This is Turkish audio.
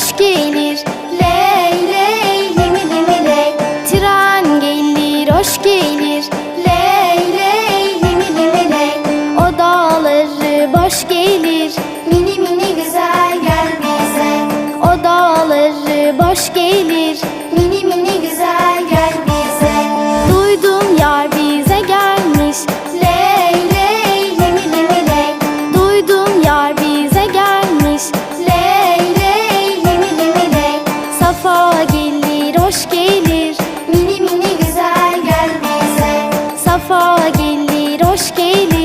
hoş gelir. Ley ley limi limi ley. Tren gelir hoş gelir. Ley ley limi limi ley. O dağları boş gelir. Mini mini güzel gel bize. O dağları boş gelir. Mini mini misafir hoş gelir. Mini mini güzel gel bize. Safa gelir hoş gelir.